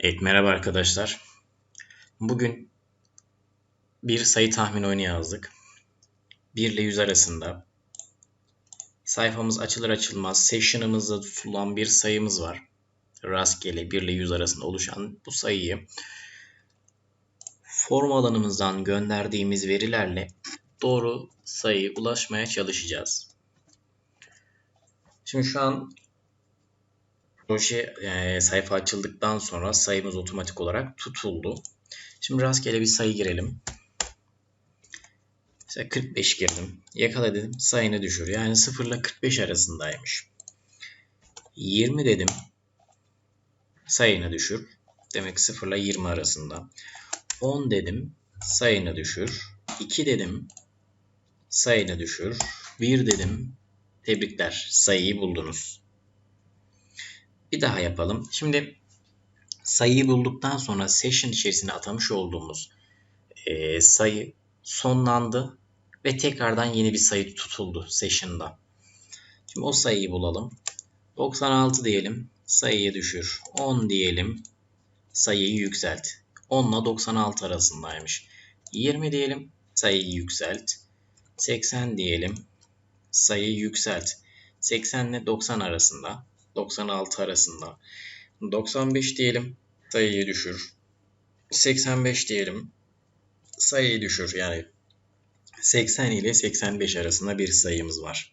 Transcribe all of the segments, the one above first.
Evet merhaba arkadaşlar. Bugün bir sayı tahmin oyunu yazdık. 1 ile 100 arasında. Sayfamız açılır açılmaz session'ımızda tutulan bir sayımız var. Rastgele 1 ile 100 arasında oluşan bu sayıyı form alanımızdan gönderdiğimiz verilerle doğru sayı ulaşmaya çalışacağız. Şimdi şu an proje e, sayfa açıldıktan sonra sayımız otomatik olarak tutuldu. Şimdi rastgele bir sayı girelim. Mesela 45 girdim. Yakala dedim sayını düşür. Yani 0 ile 45 arasındaymış. 20 dedim. Sayını düşür. Demek 0 ile 20 arasında. 10 dedim. Sayını düşür. 2 dedim. Sayını düşür. 1 dedim. Tebrikler. Sayıyı buldunuz. Bir daha yapalım. Şimdi sayıyı bulduktan sonra session içerisine atamış olduğumuz e, sayı sonlandı ve tekrardan yeni bir sayı tutuldu session'da. Şimdi o sayıyı bulalım. 96 diyelim. Sayıyı düşür. 10 diyelim. Sayıyı yükselt. 10 ile 96 arasındaymış. 20 diyelim. Sayıyı yükselt. 80 diyelim. Sayıyı yükselt. 80 ile 90 arasında. 96 arasında. 95 diyelim. Sayıyı düşür. 85 diyelim. Sayıyı düşür. Yani 80 ile 85 arasında bir sayımız var.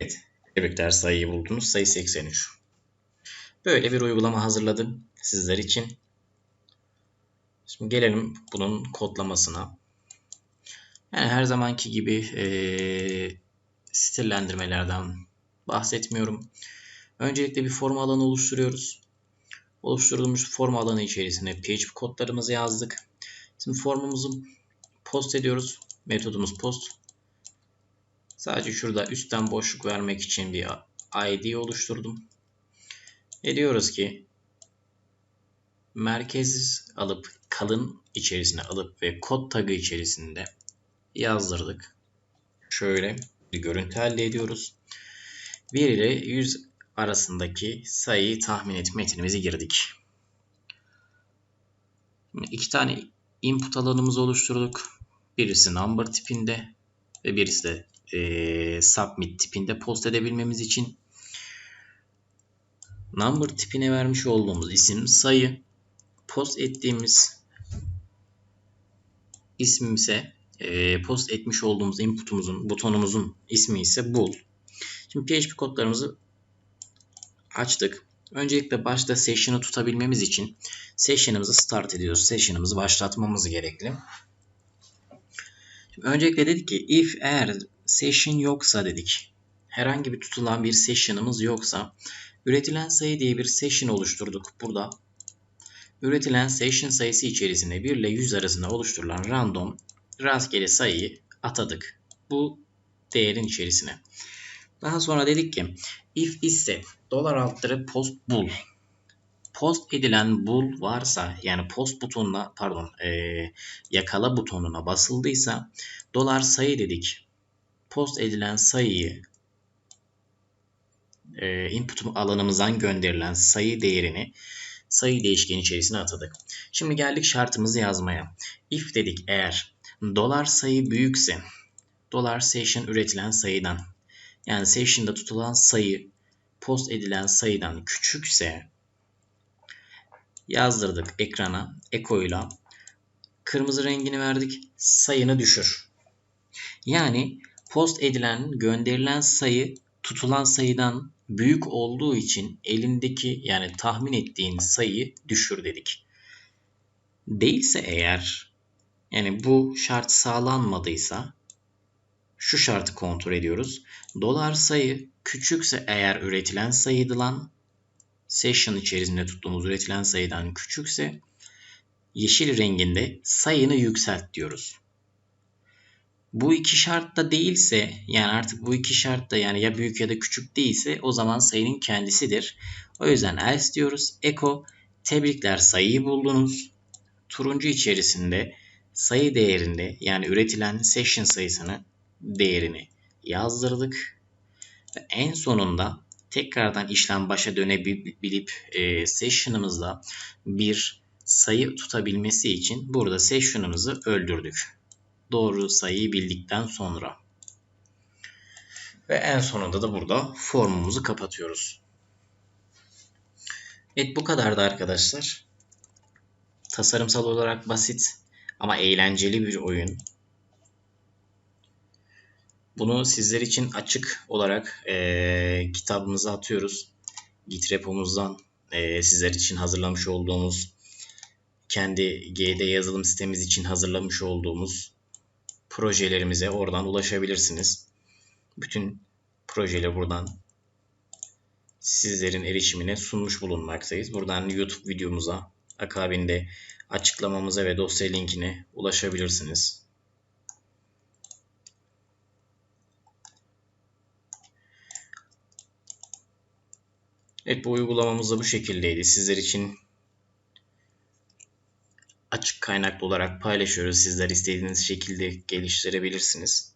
Evet. Tebrikler sayıyı buldunuz. Sayı 83. Böyle bir uygulama hazırladım sizler için. Şimdi gelelim bunun kodlamasına. Yani her zamanki gibi ee, stillendirmelerden bahsetmiyorum. Öncelikle bir form alanı oluşturuyoruz. Oluşturduğumuz form alanı içerisine PHP kodlarımızı yazdık. Şimdi formumuzu post ediyoruz. Metodumuz post. Sadece şurada üstten boşluk vermek için bir ID oluşturdum. Ve diyoruz ki merkez alıp kalın içerisine alıp ve kod tagı içerisinde yazdırdık. Şöyle bir görüntü elde ediyoruz. 1 ile 100 arasındaki sayıyı tahmin et metinimizi girdik. Şimdi iki tane input alanımızı oluşturduk. Birisi number tipinde ve birisi de e, submit tipinde post edebilmemiz için number tipine vermiş olduğumuz isim sayı post ettiğimiz isim ise e, post etmiş olduğumuz inputumuzun, butonumuzun ismi ise bool. Şimdi PHP kodlarımızı açtık. Öncelikle başta session'ı tutabilmemiz için session'ımızı start ediyoruz. Session'ımızı başlatmamız gerekli. Şimdi öncelikle dedik ki if eğer session yoksa dedik. Herhangi bir tutulan bir session'ımız yoksa üretilen sayı diye bir session oluşturduk burada. Üretilen session sayısı içerisinde 1 ile 100 arasında oluşturulan random rastgele sayıyı atadık. Bu değerin içerisine. Daha sonra dedik ki if ise dolar altları post bool post edilen bool varsa yani post butonuna pardon e, yakala butonuna basıldıysa dolar sayı dedik. Post edilen sayıyı e, input alanımızdan gönderilen sayı değerini sayı değişkeni içerisine atadık. Şimdi geldik şartımızı yazmaya. If dedik eğer dolar sayı büyükse dolar session üretilen sayıdan yani session'da tutulan sayı post edilen sayıdan küçükse yazdırdık ekrana ile kırmızı rengini verdik sayını düşür. Yani post edilen gönderilen sayı tutulan sayıdan büyük olduğu için elindeki yani tahmin ettiğin sayıyı düşür dedik. Değilse eğer yani bu şart sağlanmadıysa şu şartı kontrol ediyoruz. Dolar sayı küçükse eğer üretilen sayıdan session içerisinde tuttuğumuz üretilen sayıdan küçükse yeşil renginde sayını yükselt diyoruz. Bu iki şart da değilse yani artık bu iki şart da yani ya büyük ya da küçük değilse o zaman sayının kendisidir. O yüzden else diyoruz. Echo tebrikler sayıyı buldunuz. Turuncu içerisinde sayı değerinde yani üretilen session sayısını değerini yazdırdık. Ve en sonunda tekrardan işlem başa dönebilip e, session'ımızda bir sayı tutabilmesi için burada session'ımızı öldürdük. Doğru sayıyı bildikten sonra. Ve en sonunda da burada formumuzu kapatıyoruz. Evet bu kadardı arkadaşlar. Tasarımsal olarak basit ama eğlenceli bir oyun. Bunu sizler için açık olarak e, kitabımıza atıyoruz. Git repomuzdan e, sizler için hazırlamış olduğumuz kendi GD yazılım sitemiz için hazırlamış olduğumuz projelerimize oradan ulaşabilirsiniz. Bütün projeleri buradan sizlerin erişimine sunmuş bulunmaktayız. Buradan YouTube videomuza akabinde açıklamamıza ve dosya linkine ulaşabilirsiniz. Evet bu uygulamamız da bu şekildeydi. Sizler için açık kaynaklı olarak paylaşıyoruz. Sizler istediğiniz şekilde geliştirebilirsiniz.